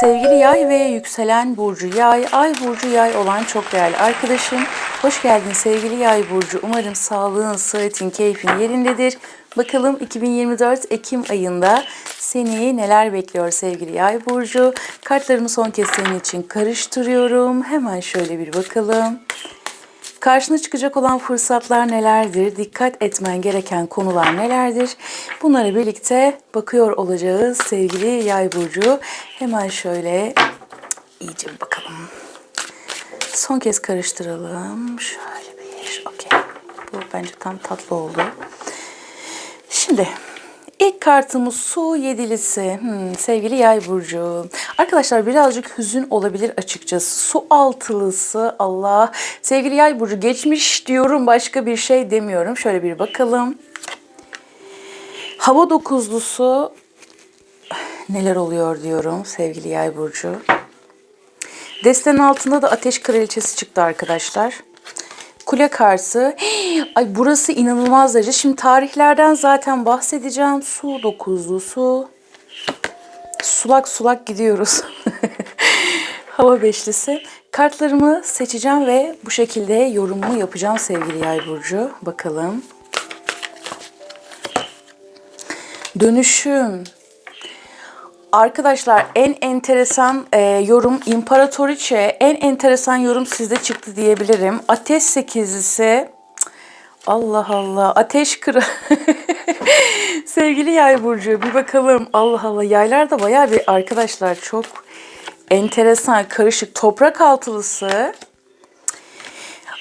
Sevgili yay ve yükselen burcu yay, ay burcu yay olan çok değerli arkadaşım. Hoş geldin sevgili yay burcu. Umarım sağlığın, sıhhatin, keyfin yerindedir. Bakalım 2024 Ekim ayında seni neler bekliyor sevgili yay burcu. Kartlarımı son kez senin için karıştırıyorum. Hemen şöyle bir bakalım. Karşına çıkacak olan fırsatlar nelerdir? Dikkat etmen gereken konular nelerdir? Bunlara birlikte bakıyor olacağız sevgili yay burcu. Hemen şöyle iyice bir bakalım. Son kez karıştıralım. Şöyle bir, okey. Bu bence tam tatlı oldu. Şimdi ilk kartımız su yedilisi. Hmm, sevgili yay burcu. Arkadaşlar birazcık hüzün olabilir açıkçası. Su altılısı Allah. Sevgili yay burcu geçmiş diyorum başka bir şey demiyorum. Şöyle bir bakalım. Hava dokuzlusu neler oluyor diyorum sevgili yay burcu. Destenin altında da ateş kraliçesi çıktı arkadaşlar. Kule karşı. Ay burası inanılmaz derece. Şimdi tarihlerden zaten bahsedeceğim. Su dokuzlusu. Sulak sulak gidiyoruz. Hava beşlisi. Kartlarımı seçeceğim ve bu şekilde yorumumu yapacağım sevgili yay burcu. Bakalım. Dönüşüm. Arkadaşlar en enteresan e, yorum İmparatoriçe en enteresan yorum sizde çıktı diyebilirim. Ateş sekizlisi Allah Allah ateş kıra Sevgili yay burcu bir bakalım Allah Allah yaylar da bayağı bir arkadaşlar çok enteresan karışık toprak altılısı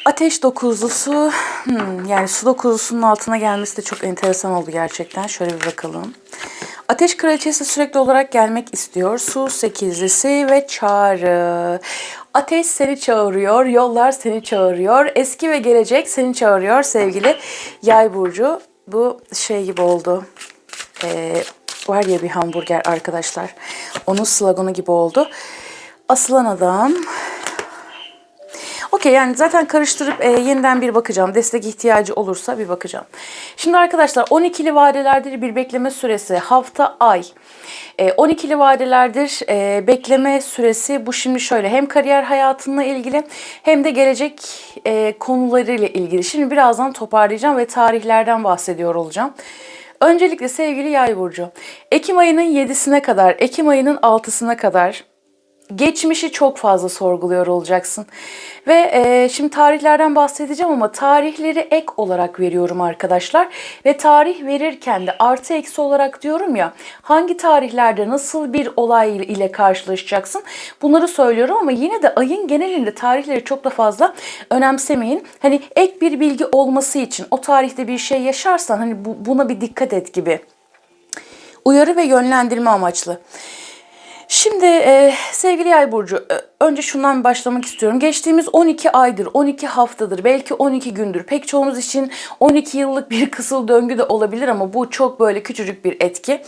Ateş dokuzlusu, hmm, yani su dokuzlusunun altına gelmesi de çok enteresan oldu gerçekten. Şöyle bir bakalım. Ateş kraliçesi sürekli olarak gelmek istiyor. Su sekizlisi ve çağrı. Ateş seni çağırıyor, yollar seni çağırıyor. Eski ve gelecek seni çağırıyor sevgili yay burcu. Bu şey gibi oldu. Ee, var ya bir hamburger arkadaşlar. Onun sloganı gibi oldu. Asılan adam, Okey yani zaten karıştırıp e, yeniden bir bakacağım. Destek ihtiyacı olursa bir bakacağım. Şimdi arkadaşlar 12'li vadelerdir bir bekleme süresi. Hafta, ay. E, 12'li vadelerdir e, bekleme süresi. Bu şimdi şöyle hem kariyer hayatınla ilgili hem de gelecek e, konularıyla ilgili. Şimdi birazdan toparlayacağım ve tarihlerden bahsediyor olacağım. Öncelikle sevgili yay burcu. Ekim ayının 7'sine kadar, Ekim ayının 6'sına kadar geçmişi çok fazla sorguluyor olacaksın. Ve e, şimdi tarihlerden bahsedeceğim ama tarihleri ek olarak veriyorum arkadaşlar. Ve tarih verirken de artı eksi olarak diyorum ya hangi tarihlerde nasıl bir olay ile karşılaşacaksın bunları söylüyorum ama yine de ayın genelinde tarihleri çok da fazla önemsemeyin. Hani ek bir bilgi olması için o tarihte bir şey yaşarsan hani bu, buna bir dikkat et gibi. Uyarı ve yönlendirme amaçlı. Şimdi e, sevgili Yay burcu e, önce şundan başlamak istiyorum. Geçtiğimiz 12 aydır, 12 haftadır, belki 12 gündür. Pek çoğunuz için 12 yıllık bir kısıl döngü de olabilir ama bu çok böyle küçücük bir etki.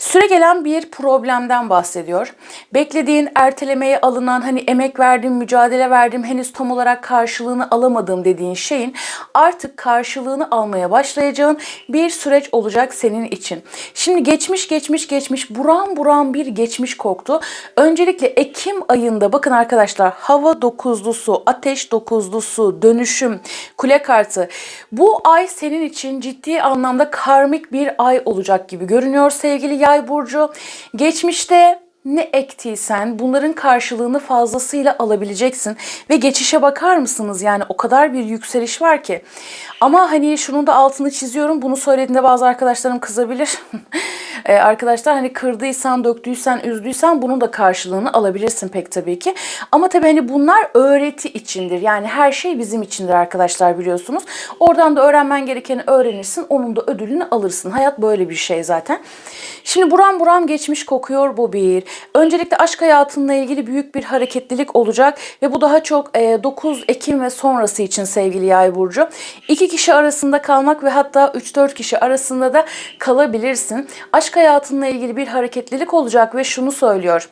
Süre gelen bir problemden bahsediyor. Beklediğin, ertelemeye alınan, hani emek verdim, mücadele verdim, henüz tam olarak karşılığını alamadım dediğin şeyin artık karşılığını almaya başlayacağın bir süreç olacak senin için. Şimdi geçmiş, geçmiş, geçmiş, buram buram bir geçmiş koktu. Öncelikle Ekim ayında bakın arkadaşlar hava dokuzlusu, ateş dokuzlusu, dönüşüm, kule kartı. Bu ay senin için ciddi anlamda karmik bir ay olacak gibi görünüyor sevgili yay burcu. Geçmişte ne ektiysen bunların karşılığını fazlasıyla alabileceksin. Ve geçişe bakar mısınız? Yani o kadar bir yükseliş var ki. Ama hani şunun da altını çiziyorum. Bunu söylediğinde bazı arkadaşlarım kızabilir. ee, arkadaşlar hani kırdıysan, döktüysen, üzdüysen bunun da karşılığını alabilirsin pek tabii ki. Ama tabii hani bunlar öğreti içindir. Yani her şey bizim içindir arkadaşlar biliyorsunuz. Oradan da öğrenmen gerekeni öğrenirsin. Onun da ödülünü alırsın. Hayat böyle bir şey zaten. Şimdi buram buram geçmiş kokuyor bu bir. Öncelikle aşk hayatınla ilgili büyük bir hareketlilik olacak ve bu daha çok 9 Ekim ve sonrası için sevgili Yay burcu. İki kişi arasında kalmak ve hatta 3-4 kişi arasında da kalabilirsin. Aşk hayatınla ilgili bir hareketlilik olacak ve şunu söylüyor.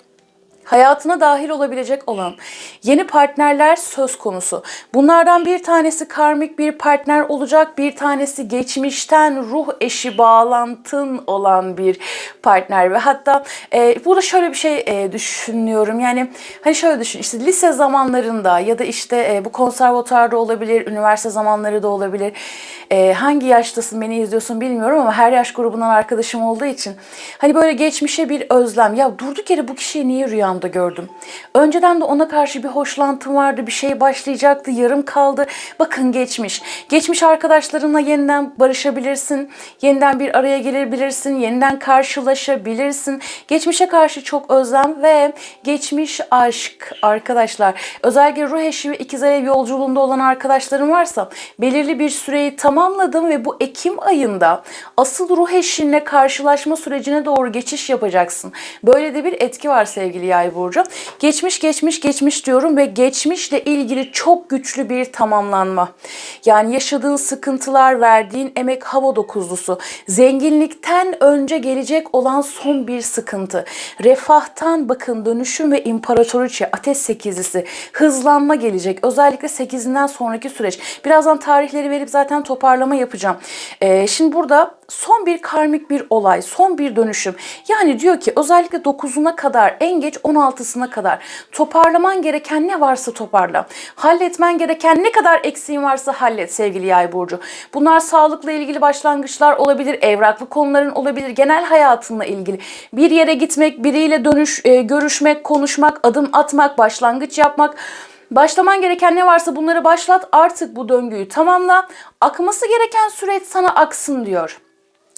Hayatına dahil olabilecek olan yeni partnerler söz konusu. Bunlardan bir tanesi karmik bir partner olacak, bir tanesi geçmişten ruh eşi bağlantın olan bir partner ve hatta e, burada şöyle bir şey e, düşünüyorum. Yani hani şöyle düşün işte lise zamanlarında ya da işte e, bu konservatuarda olabilir, üniversite zamanları da olabilir. E, hangi yaştasın beni izliyorsun bilmiyorum ama her yaş grubundan arkadaşım olduğu için hani böyle geçmişe bir özlem. Ya durduk yere bu kişiyi niye rüyamda gördüm? Önceden de ona karşı bir hoşlantım vardı, bir şey başlayacaktı, yarım kaldı. Bakın geçmiş. Geçmiş arkadaşlarınla yeniden barışabilirsin, yeniden bir araya gelebilirsin, yeniden karşılaşabilirsin. Geçmişe karşı çok özlem ve geçmiş aşk arkadaşlar. Özellikle ruh eşi ve ikiz ev yolculuğunda olan arkadaşlarım varsa belirli bir süreyi tamamladım ve bu Ekim ayında asıl ruh eşinle karşılaşma sürecine doğru geçiş yapacaksın. Böyle de bir etki var sevgili yay burcu. Geçmiş geçmiş geçmiş diyorum ve geçmişle ilgili çok güçlü bir tamamlanma. Yani yaşadığın sıkıntılar, verdiğin emek hava dokuzlusu. Zenginlikten önce gelecek olan son bir sıkıntı. Refahtan bakın dönüşüm ve imparatoriçe ateş sekizlisi hızlanma gelecek. Özellikle sekizinden sonraki süreç. Birazdan tarihleri verip zaten toparlama yapacağım. Ee, şimdi burada son bir karmik bir olay, son bir dönüşüm. Yani diyor ki özellikle 9'una kadar, en geç 16'sına kadar toparlaman gereken ne varsa toparla. Halletmen gereken ne kadar eksiğin varsa hallet sevgili yay burcu. Bunlar sağlıkla ilgili başlangıçlar olabilir, evraklı konuların olabilir, genel hayatınla ilgili. Bir yere gitmek, biriyle dönüş, e, görüşmek, konuşmak, adım atmak, başlangıç yapmak, Başlaman gereken ne varsa bunları başlat. Artık bu döngüyü tamamla. Akması gereken süreç sana aksın diyor.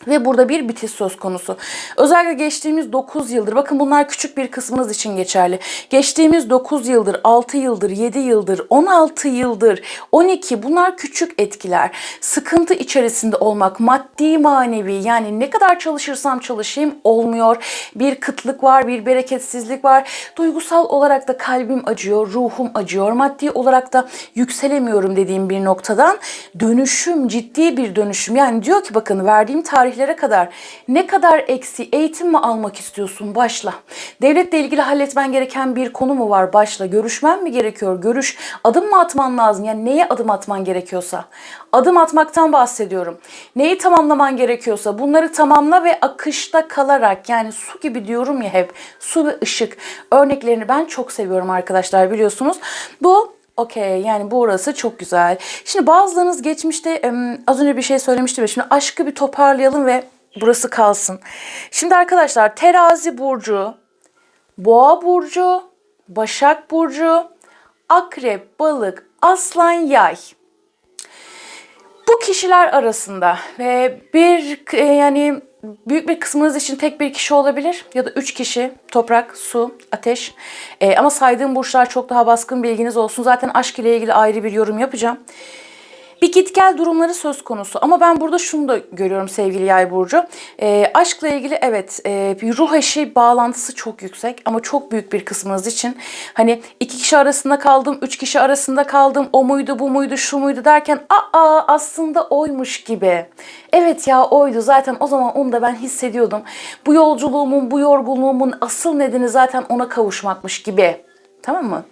Ve burada bir bitiş söz konusu. Özellikle geçtiğimiz 9 yıldır, bakın bunlar küçük bir kısmınız için geçerli. Geçtiğimiz 9 yıldır, 6 yıldır, 7 yıldır, 16 yıldır, 12 bunlar küçük etkiler. Sıkıntı içerisinde olmak, maddi manevi yani ne kadar çalışırsam çalışayım olmuyor. Bir kıtlık var, bir bereketsizlik var. Duygusal olarak da kalbim acıyor, ruhum acıyor. Maddi olarak da yükselemiyorum dediğim bir noktadan dönüşüm, ciddi bir dönüşüm. Yani diyor ki bakın verdiğim tarih tarihlere kadar ne kadar eksi eğitim mi almak istiyorsun? Başla. Devletle ilgili halletmen gereken bir konu mu var? Başla. Görüşmen mi gerekiyor? Görüş. Adım mı atman lazım? Yani neye adım atman gerekiyorsa. Adım atmaktan bahsediyorum. Neyi tamamlaman gerekiyorsa bunları tamamla ve akışta kalarak yani su gibi diyorum ya hep su ve ışık örneklerini ben çok seviyorum arkadaşlar biliyorsunuz. Bu Okey yani bu orası çok güzel. Şimdi bazılarınız geçmişte az önce bir şey söylemiştim şimdi aşkı bir toparlayalım ve burası kalsın. Şimdi arkadaşlar terazi burcu, boğa burcu, başak burcu, akrep, balık, aslan, yay. Bu kişiler arasında ve bir e, yani büyük bir kısmınız için tek bir kişi olabilir ya da üç kişi toprak, su, ateş. Ee, ama saydığım burçlar çok daha baskın bilginiz olsun. Zaten aşk ile ilgili ayrı bir yorum yapacağım bir git gel durumları söz konusu. Ama ben burada şunu da görüyorum sevgili yay burcu. E, aşkla ilgili evet e, bir ruh eşi bağlantısı çok yüksek ama çok büyük bir kısmınız için hani iki kişi arasında kaldım, üç kişi arasında kaldım, o muydu, bu muydu, şu muydu derken aa aslında oymuş gibi. Evet ya oydu zaten o zaman onu da ben hissediyordum. Bu yolculuğumun, bu yorgunluğumun asıl nedeni zaten ona kavuşmakmış gibi. Tamam mı?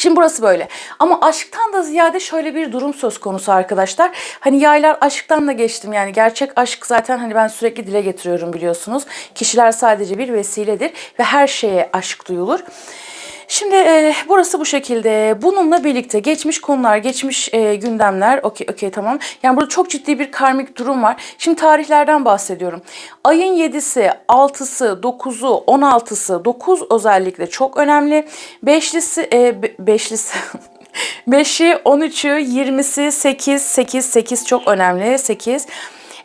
Şimdi burası böyle. Ama aşktan da ziyade şöyle bir durum söz konusu arkadaşlar. Hani yaylar aşktan da geçtim. Yani gerçek aşk zaten hani ben sürekli dile getiriyorum biliyorsunuz. Kişiler sadece bir vesiledir ve her şeye aşk duyulur. Şimdi e, burası bu şekilde. Bununla birlikte geçmiş konular, geçmiş e, gündemler. Okey, okey tamam. Yani burada çok ciddi bir karmik durum var. Şimdi tarihlerden bahsediyorum. Ayın 7'si, 6'sı, 9'u, 16'sı, 9 özellikle çok önemli. Beşlisi, e, be, beşlisi... 5'i, 13'ü, 20'si, 8, 8, 8 çok önemli. 8,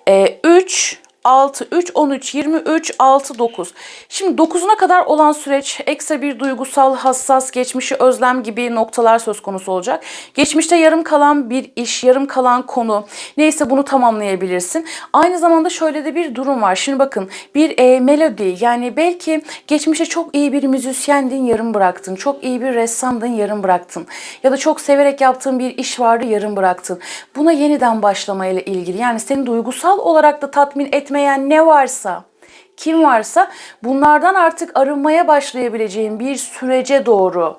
e, 3, 6, 3, 13, 23, 6, 9. Şimdi 9'una kadar olan süreç ekstra bir duygusal, hassas, geçmişi özlem gibi noktalar söz konusu olacak. Geçmişte yarım kalan bir iş, yarım kalan konu neyse bunu tamamlayabilirsin. Aynı zamanda şöyle de bir durum var. Şimdi bakın bir e, melodi yani belki geçmişte çok iyi bir müzisyendin yarım bıraktın. Çok iyi bir ressamdın yarım bıraktın. Ya da çok severek yaptığın bir iş vardı yarım bıraktın. Buna yeniden başlamayla ilgili yani seni duygusal olarak da tatmin etme etmeyen ne varsa kim varsa bunlardan artık arınmaya başlayabileceğin bir sürece doğru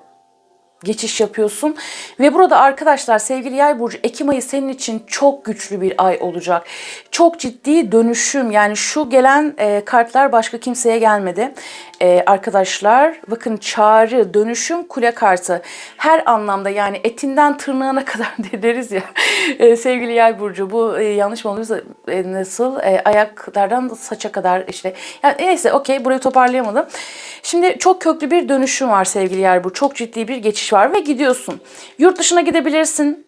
geçiş yapıyorsun. Ve burada arkadaşlar sevgili yay burcu Ekim ayı senin için çok güçlü bir ay olacak. Çok ciddi dönüşüm yani şu gelen e, kartlar başka kimseye gelmedi. E, arkadaşlar bakın çağrı, dönüşüm, kule kartı her anlamda yani etinden tırnağına kadar deriz ya e, sevgili yay burcu bu e, yanlış mı oluyorsa e, nasıl e, ayaklardan saça kadar işte yani neyse okey burayı toparlayamadım. Şimdi çok köklü bir dönüşüm var sevgili yay burcu çok ciddi bir geçiş var ve gidiyorsun. Yurt dışına gidebilirsin.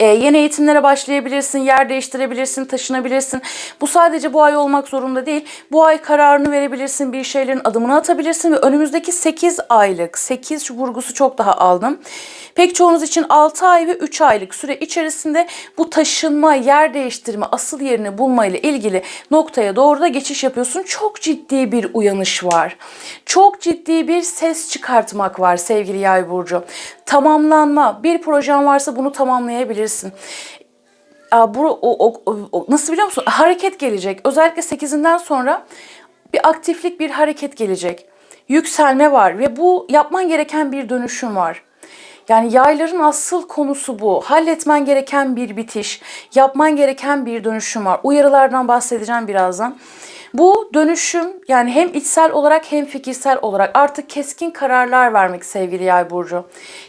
Ee, yeni eğitimlere başlayabilirsin, yer değiştirebilirsin, taşınabilirsin. Bu sadece bu ay olmak zorunda değil. Bu ay kararını verebilirsin, bir şeylerin adımını atabilirsin ve önümüzdeki 8 aylık, 8 vurgusu çok daha aldım. Pek çoğunuz için 6 ay ve 3 aylık süre içerisinde bu taşınma, yer değiştirme, asıl yerini bulma ile ilgili noktaya doğru da geçiş yapıyorsun. Çok ciddi bir uyanış var. Çok ciddi bir ses çıkartmak var sevgili Yay burcu. Tamamlanma, bir projen varsa bunu tamamlayabilirsin. Aa, bu, o, o- o- nasıl biliyor musun? Hareket gelecek. Özellikle 8'inden sonra bir aktiflik, bir hareket gelecek. Yükselme var ve bu yapman gereken bir dönüşüm var. Yani yayların asıl konusu bu. Halletmen gereken bir bitiş, yapman gereken bir dönüşüm var. Uyarılardan bahsedeceğim birazdan. Bu dönüşüm yani hem içsel olarak hem fikirsel olarak artık keskin kararlar vermek sevgili yay burcu.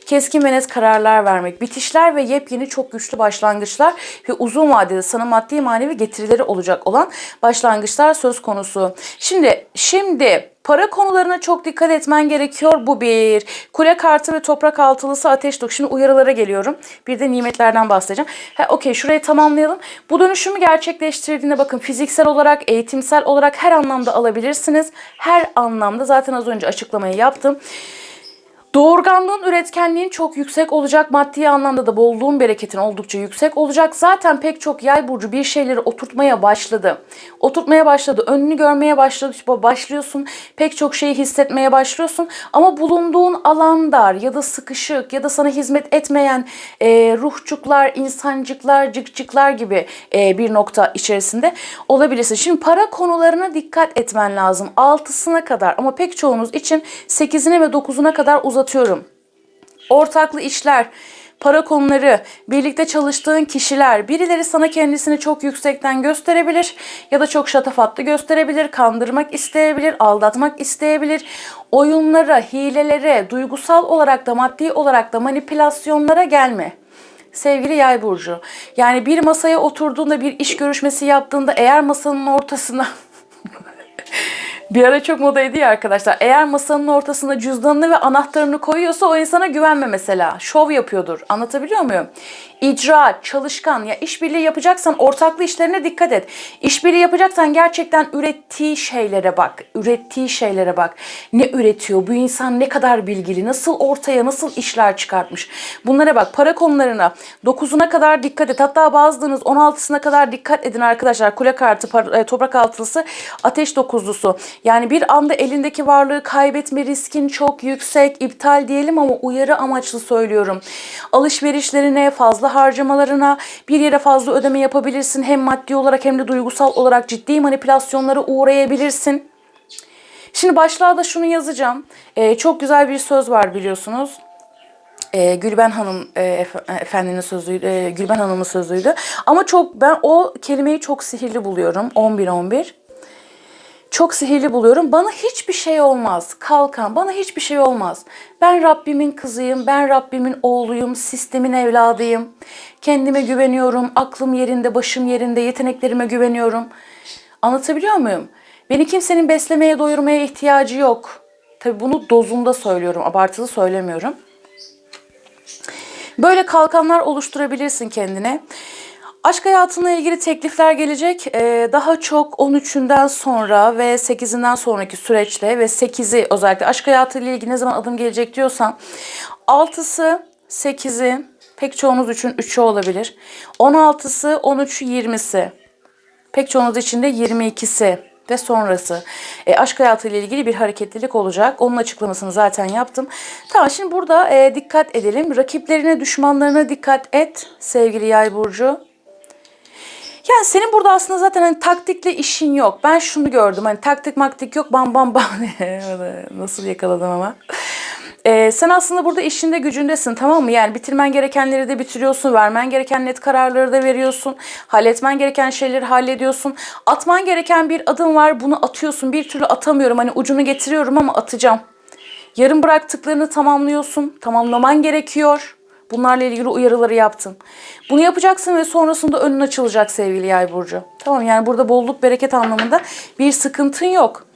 Keskin ve net kararlar vermek, bitişler ve yepyeni çok güçlü başlangıçlar ve uzun vadede sana maddi manevi getirileri olacak olan başlangıçlar söz konusu. Şimdi şimdi Para konularına çok dikkat etmen gerekiyor. Bu bir. Kule kartı ve toprak altılısı ateş dok. Şimdi uyarılara geliyorum. Bir de nimetlerden bahsedeceğim. Ha, Okey şurayı tamamlayalım. Bu dönüşümü gerçekleştirdiğinde bakın fiziksel olarak, eğitimsel olarak her anlamda alabilirsiniz. Her anlamda zaten az önce açıklamayı yaptım. Doğurganlığın, üretkenliğin çok yüksek olacak. Maddi anlamda da bolluğun, bereketin oldukça yüksek olacak. Zaten pek çok yay burcu bir şeyleri oturtmaya başladı. Oturtmaya başladı. Önünü görmeye başladı. Başlıyorsun. Pek çok şeyi hissetmeye başlıyorsun. Ama bulunduğun alan dar ya da sıkışık ya da sana hizmet etmeyen e, ruhçuklar, insancıklar, cıkcıklar gibi e, bir nokta içerisinde olabilirsin. Şimdi para konularına dikkat etmen lazım. Altısına kadar ama pek çoğunuz için 8'ine ve 9'una kadar uzatıyorum. Ortaklı işler, para konuları, birlikte çalıştığın kişiler, birileri sana kendisini çok yüksekten gösterebilir ya da çok şatafatlı gösterebilir, kandırmak isteyebilir, aldatmak isteyebilir. Oyunlara, hilelere, duygusal olarak da maddi olarak da manipülasyonlara gelme. Sevgili yay burcu. Yani bir masaya oturduğunda bir iş görüşmesi yaptığında eğer masanın ortasına Bir ara çok modaydı ya arkadaşlar. Eğer masanın ortasına cüzdanını ve anahtarını koyuyorsa o insana güvenme mesela. Şov yapıyordur. Anlatabiliyor muyum? İcraat, çalışkan. Ya işbirliği yapacaksan ortaklı işlerine dikkat et. İşbirliği yapacaksan gerçekten ürettiği şeylere bak. Ürettiği şeylere bak. Ne üretiyor? Bu insan ne kadar bilgili? Nasıl ortaya nasıl işler çıkartmış? Bunlara bak. Para konularına 9'una kadar dikkat et. Hatta bazılarınız 16'sına kadar dikkat edin arkadaşlar. Kule kartı, e, toprak altılısı, ateş dokuzlusu. Yani bir anda elindeki varlığı kaybetme riskin çok yüksek. İptal diyelim ama uyarı amaçlı söylüyorum. Alışverişlerine, fazla harcamalarına, bir yere fazla ödeme yapabilirsin. Hem maddi olarak hem de duygusal olarak ciddi manipülasyonlara uğrayabilirsin. Şimdi başlığa da şunu yazacağım. Ee, çok güzel bir söz var biliyorsunuz. Ee, Gülben Hanım e, efe- efendinin sözüydü, e, Gülben Hanım'ın sözüydü. Ama çok ben o kelimeyi çok sihirli buluyorum. 11 11 çok sihirli buluyorum. Bana hiçbir şey olmaz. Kalkan bana hiçbir şey olmaz. Ben Rabbimin kızıyım, ben Rabbimin oğluyum, sistemin evladıyım. Kendime güveniyorum, aklım yerinde, başım yerinde, yeteneklerime güveniyorum. Anlatabiliyor muyum? Beni kimsenin beslemeye, doyurmaya ihtiyacı yok. Tabii bunu dozunda söylüyorum, abartılı söylemiyorum. Böyle kalkanlar oluşturabilirsin kendine. Aşk hayatına ilgili teklifler gelecek. Ee, daha çok 13'ünden sonra ve 8'inden sonraki süreçte ve 8'i özellikle aşk hayatıyla ilgili ne zaman adım gelecek diyorsan 6'sı, 8'i pek çoğunuz için 3'ü olabilir. 16'sı, 13'ü, 20'si. Pek çoğunuz için de 22'si ve sonrası. E, aşk hayatıyla ilgili bir hareketlilik olacak. Onun açıklamasını zaten yaptım. Tamam şimdi burada e, dikkat edelim. Rakiplerine, düşmanlarına dikkat et sevgili yay burcu. Yani senin burada aslında zaten hani taktikle işin yok. Ben şunu gördüm hani taktik maktik yok bam bam bam. Nasıl yakaladım ama. Ee, sen aslında burada işinde gücündesin tamam mı? Yani bitirmen gerekenleri de bitiriyorsun, vermen gereken net kararları da veriyorsun, halletmen gereken şeyleri hallediyorsun. Atman gereken bir adım var, bunu atıyorsun. Bir türlü atamıyorum, hani ucunu getiriyorum ama atacağım. Yarım bıraktıklarını tamamlıyorsun, tamamlaman gerekiyor. Bunlarla ilgili uyarıları yaptın. Bunu yapacaksın ve sonrasında önün açılacak sevgili yay burcu. Tamam yani burada bolluk bereket anlamında bir sıkıntın yok.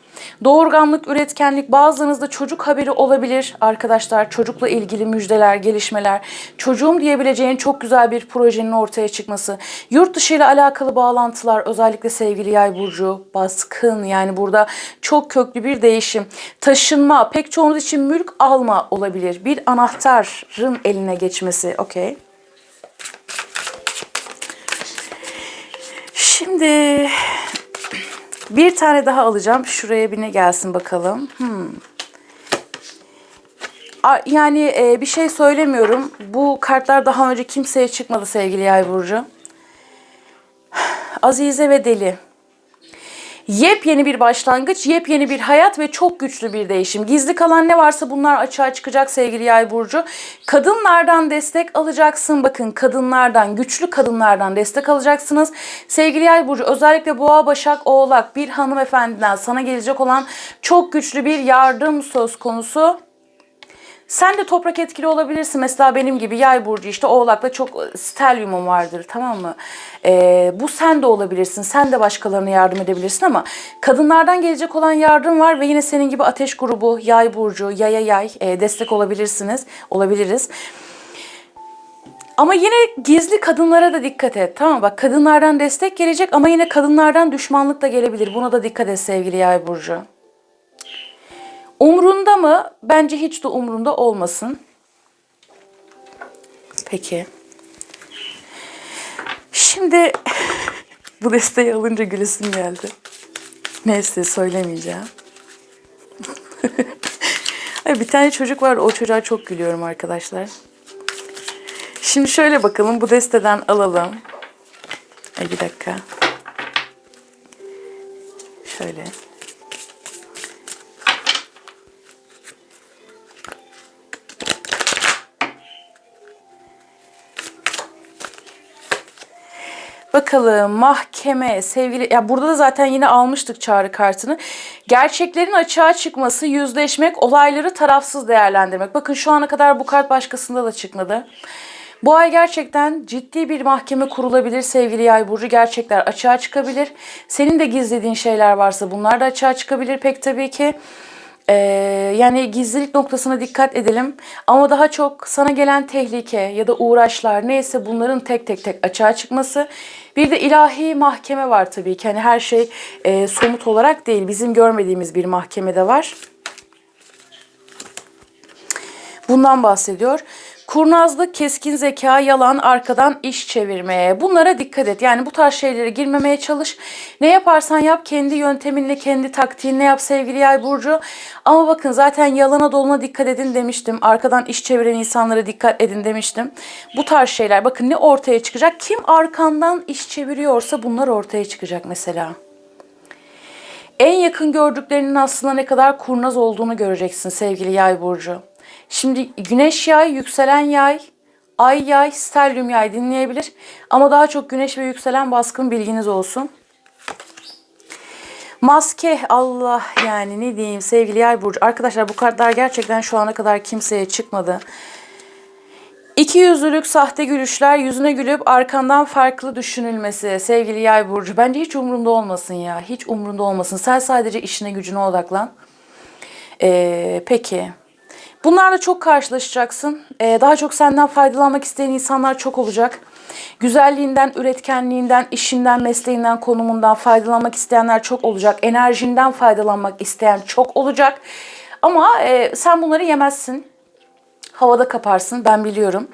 Doğurganlık, üretkenlik bazılarınızda çocuk haberi olabilir arkadaşlar. Çocukla ilgili müjdeler, gelişmeler. Çocuğum diyebileceğin çok güzel bir projenin ortaya çıkması. Yurt dışı ile alakalı bağlantılar özellikle sevgili yay burcu baskın. Yani burada çok köklü bir değişim. Taşınma, pek çoğunuz için mülk alma olabilir. Bir anahtarın eline geçmesi. Okey. Şimdi bir tane daha alacağım. Şuraya bir ne gelsin bakalım. Hmm. Yani e, bir şey söylemiyorum. Bu kartlar daha önce kimseye çıkmadı sevgili Yay burcu. Azize ve Deli. Yepyeni bir başlangıç, yepyeni bir hayat ve çok güçlü bir değişim. Gizli kalan ne varsa bunlar açığa çıkacak sevgili Yay burcu. Kadınlardan destek alacaksın. Bakın kadınlardan, güçlü kadınlardan destek alacaksınız. Sevgili Yay burcu özellikle Boğa, Başak, Oğlak bir hanımefendiden sana gelecek olan çok güçlü bir yardım söz konusu. Sen de toprak etkili olabilirsin. Mesela benim gibi yay burcu işte oğlakla çok stelyumum vardır tamam mı? Ee, bu sen de olabilirsin. Sen de başkalarına yardım edebilirsin ama kadınlardan gelecek olan yardım var ve yine senin gibi ateş grubu, yay burcu, yaya yay e, destek olabilirsiniz. Olabiliriz. Ama yine gizli kadınlara da dikkat et. Tamam? Bak kadınlardan destek gelecek ama yine kadınlardan düşmanlık da gelebilir. Buna da dikkat et sevgili yay burcu. Umrunda mı? Bence hiç de umrunda olmasın. Peki. Şimdi bu desteği alınca gülesim geldi. Neyse söylemeyeceğim. Bir tane çocuk var o çocuğa çok gülüyorum arkadaşlar. Şimdi şöyle bakalım bu desteden alalım. Ay bir dakika. Şöyle. Bakalım mahkeme sevgili ya burada da zaten yine almıştık çağrı kartını. Gerçeklerin açığa çıkması, yüzleşmek, olayları tarafsız değerlendirmek. Bakın şu ana kadar bu kart başkasında da çıkmadı. Bu ay gerçekten ciddi bir mahkeme kurulabilir sevgili yay burcu. Gerçekler açığa çıkabilir. Senin de gizlediğin şeyler varsa bunlar da açığa çıkabilir pek tabii ki. Ee, yani gizlilik noktasına dikkat edelim. Ama daha çok sana gelen tehlike ya da uğraşlar neyse bunların tek tek tek açığa çıkması. Bir de ilahi mahkeme var tabii ki. Hani her şey e, somut olarak değil. Bizim görmediğimiz bir mahkeme de var. Bundan bahsediyor. Kurnazlık, keskin zeka, yalan, arkadan iş çevirmeye. Bunlara dikkat et. Yani bu tarz şeylere girmemeye çalış. Ne yaparsan yap kendi yönteminle, kendi taktiğinle yap sevgili yay burcu. Ama bakın zaten yalana doluna dikkat edin demiştim. Arkadan iş çeviren insanlara dikkat edin demiştim. Bu tarz şeyler bakın ne ortaya çıkacak? Kim arkandan iş çeviriyorsa bunlar ortaya çıkacak mesela. En yakın gördüklerinin aslında ne kadar kurnaz olduğunu göreceksin sevgili yay burcu. Şimdi güneş yay, yükselen yay, ay yay, stelyum yay dinleyebilir. Ama daha çok güneş ve yükselen baskın bilginiz olsun. Maske Allah yani ne diyeyim sevgili yay burcu. Arkadaşlar bu kartlar gerçekten şu ana kadar kimseye çıkmadı. İki yüzlülük sahte gülüşler yüzüne gülüp arkandan farklı düşünülmesi sevgili yay burcu. Bence hiç umrunda olmasın ya. Hiç umrunda olmasın. Sen sadece işine gücüne odaklan. Ee, peki. Bunlarla çok karşılaşacaksın. Ee, daha çok senden faydalanmak isteyen insanlar çok olacak. Güzelliğinden, üretkenliğinden, işinden, mesleğinden, konumundan faydalanmak isteyenler çok olacak. Enerjinden faydalanmak isteyen çok olacak. Ama e, sen bunları yemezsin. Havada kaparsın ben biliyorum.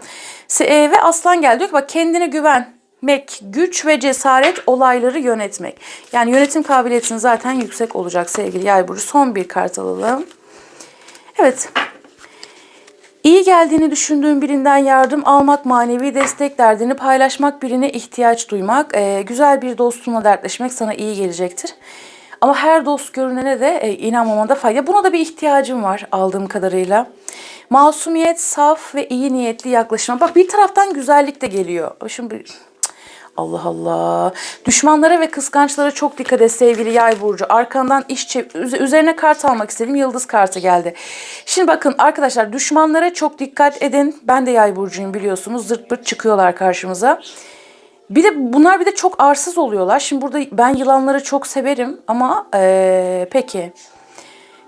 E, ve aslan geldi diyor ki bak kendine güvenmek, güç ve cesaret olayları yönetmek. Yani yönetim kabiliyetin zaten yüksek olacak sevgili yay burcu. Son bir kart alalım. Evet. İyi geldiğini düşündüğün birinden yardım almak, manevi destek derdini paylaşmak, birine ihtiyaç duymak, e, güzel bir dostunla dertleşmek sana iyi gelecektir. Ama her dost görünene de e, inanmamada fayda. Buna da bir ihtiyacım var aldığım kadarıyla. Masumiyet, saf ve iyi niyetli yaklaşım. Bak bir taraftan güzellik de geliyor. Şimdi Allah Allah. Düşmanlara ve kıskançlara çok dikkat et sevgili yay burcu. Arkandan iş üzerine kart almak istedim. Yıldız kartı geldi. Şimdi bakın arkadaşlar düşmanlara çok dikkat edin. Ben de yay burcuyum biliyorsunuz. Zırt pırt çıkıyorlar karşımıza. Bir de bunlar bir de çok arsız oluyorlar. Şimdi burada ben yılanları çok severim ama eee, peki.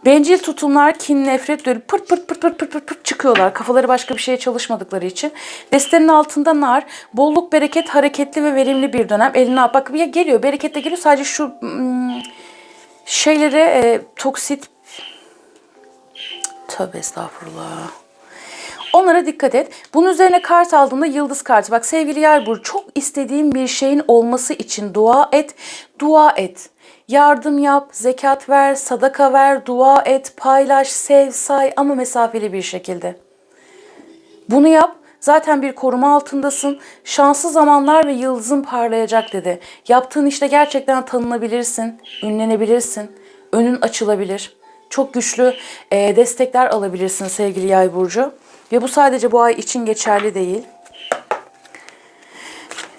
Bencil tutumlar, kin, nefret böyle pırt pırt pırt pırt pırt pırt pırt çıkıyorlar. Kafaları başka bir şeye çalışmadıkları için. Destenin altında nar, bolluk, bereket, hareketli ve verimli bir dönem. Eline al. Bak ya geliyor, bereket de geliyor. Sadece şu hmm, şeylere e, toksit... Tövbe estağfurullah. Onlara dikkat et. Bunun üzerine kart aldığında yıldız kartı. Bak sevgili yay burcu çok istediğin bir şeyin olması için dua et. Dua et. Yardım yap, zekat ver, sadaka ver, dua et, paylaş, sev, say ama mesafeli bir şekilde. Bunu yap. Zaten bir koruma altındasın. Şanslı zamanlar ve yıldızın parlayacak dedi. Yaptığın işte gerçekten tanınabilirsin, ünlenebilirsin, önün açılabilir. Çok güçlü destekler alabilirsin sevgili yay burcu. Ve bu sadece bu ay için geçerli değil.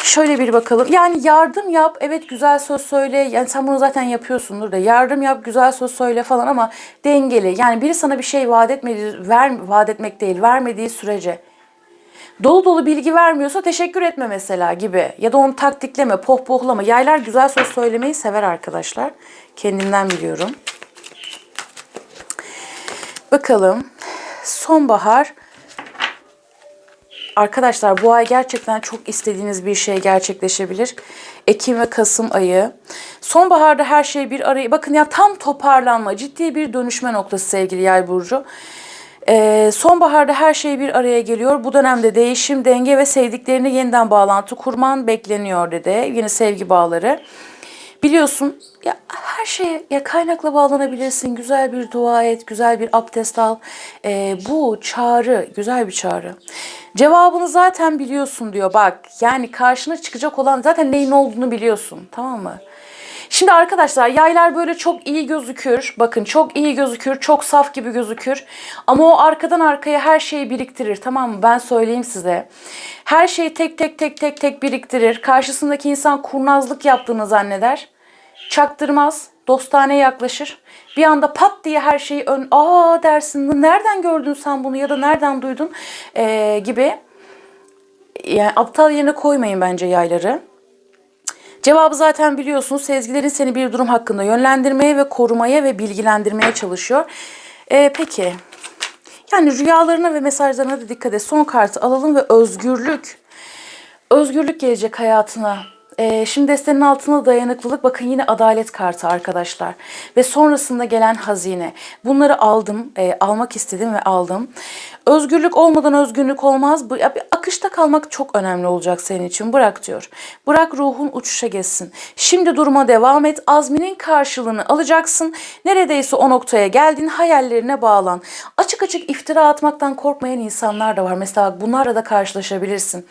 Şöyle bir bakalım. Yani yardım yap. Evet güzel söz söyle. Yani sen bunu zaten yapıyorsundur da. Yardım yap, güzel söz söyle falan ama dengeli. Yani biri sana bir şey vaat etmediği, ver, vaat etmek değil, vermediği sürece. Dolu dolu bilgi vermiyorsa teşekkür etme mesela gibi. Ya da onu taktikleme, pohpohlama. Yaylar güzel söz söylemeyi sever arkadaşlar. Kendimden biliyorum. Bakalım. Sonbahar Arkadaşlar bu ay gerçekten çok istediğiniz bir şey gerçekleşebilir. Ekim ve Kasım ayı. Sonbaharda her şey bir araya... Bakın ya tam toparlanma, ciddi bir dönüşme noktası sevgili yay burcu. Ee, sonbaharda her şey bir araya geliyor. Bu dönemde değişim, denge ve sevdiklerini yeniden bağlantı kurman bekleniyor dedi. Yine sevgi bağları. Biliyorsun ya her şeye ya kaynakla bağlanabilirsin. Güzel bir dua et, güzel bir abdest al. Ee, bu çağrı, güzel bir çağrı. Cevabını zaten biliyorsun diyor bak. Yani karşına çıkacak olan zaten neyin olduğunu biliyorsun. Tamam mı? Şimdi arkadaşlar yaylar böyle çok iyi gözükür. Bakın çok iyi gözükür. Çok saf gibi gözükür. Ama o arkadan arkaya her şeyi biriktirir. Tamam mı? Ben söyleyeyim size. Her şeyi tek tek tek tek tek biriktirir. Karşısındaki insan kurnazlık yaptığını zanneder. Çaktırmaz. Dostane yaklaşır. Bir anda pat diye her şeyi ön... Aa dersin. Nereden gördün sen bunu ya da nereden duydun? Ee, gibi. Yani aptal yerine koymayın bence yayları. Cevabı zaten biliyorsunuz. Sezgilerin seni bir durum hakkında yönlendirmeye ve korumaya ve bilgilendirmeye çalışıyor. Ee, peki. Yani rüyalarına ve mesajlarına da dikkat et. Son kartı alalım ve özgürlük. Özgürlük gelecek hayatına. Ee, şimdi destenin altına dayanıklılık. Bakın yine adalet kartı arkadaşlar. Ve sonrasında gelen hazine. Bunları aldım. e, almak istedim ve aldım. Özgürlük olmadan özgürlük olmaz. Bu, ya bir akışta kalmak çok önemli olacak senin için. Bırak diyor. Bırak ruhun uçuşa geçsin. Şimdi duruma devam et. Azminin karşılığını alacaksın. Neredeyse o noktaya geldin. Hayallerine bağlan. Açık açık iftira atmaktan korkmayan insanlar da var. Mesela bunlarla da karşılaşabilirsin.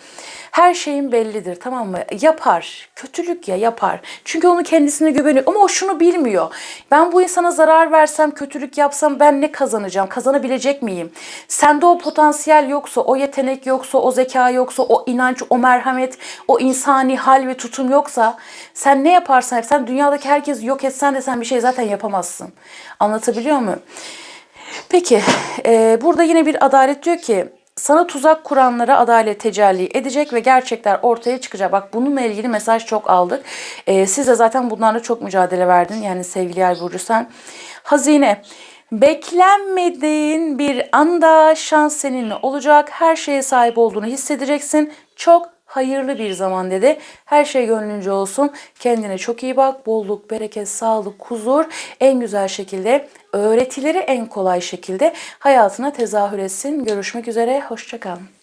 Her şeyin bellidir tamam mı? Yapar. Kötülük ya yapar. Çünkü onun kendisine güveniyor. Ama o şunu bilmiyor. Ben bu insana zarar versem, kötülük yapsam ben ne kazanacağım? Kazanabilecek miyim? Sende o potansiyel yoksa, o yetenek yoksa, o zeka yoksa, o inanç, o merhamet, o insani hal ve tutum yoksa sen ne yaparsan yap, sen dünyadaki herkesi yok etsen de sen bir şey zaten yapamazsın. Anlatabiliyor muyum? Peki, e, burada yine bir adalet diyor ki sana tuzak kuranlara adalet tecelli edecek ve gerçekler ortaya çıkacak. Bak bununla ilgili mesaj çok aldık. E, siz de zaten bunlarla çok mücadele verdin. Yani sevgili Yay Burcu sen. Hazine. Beklenmediğin bir anda şans seninle olacak. Her şeye sahip olduğunu hissedeceksin. Çok hayırlı bir zaman dedi. Her şey gönlünce olsun. Kendine çok iyi bak. Bolluk, bereket, sağlık, huzur en güzel şekilde, öğretileri en kolay şekilde hayatına tezahür etsin. Görüşmek üzere. Hoşçakalın.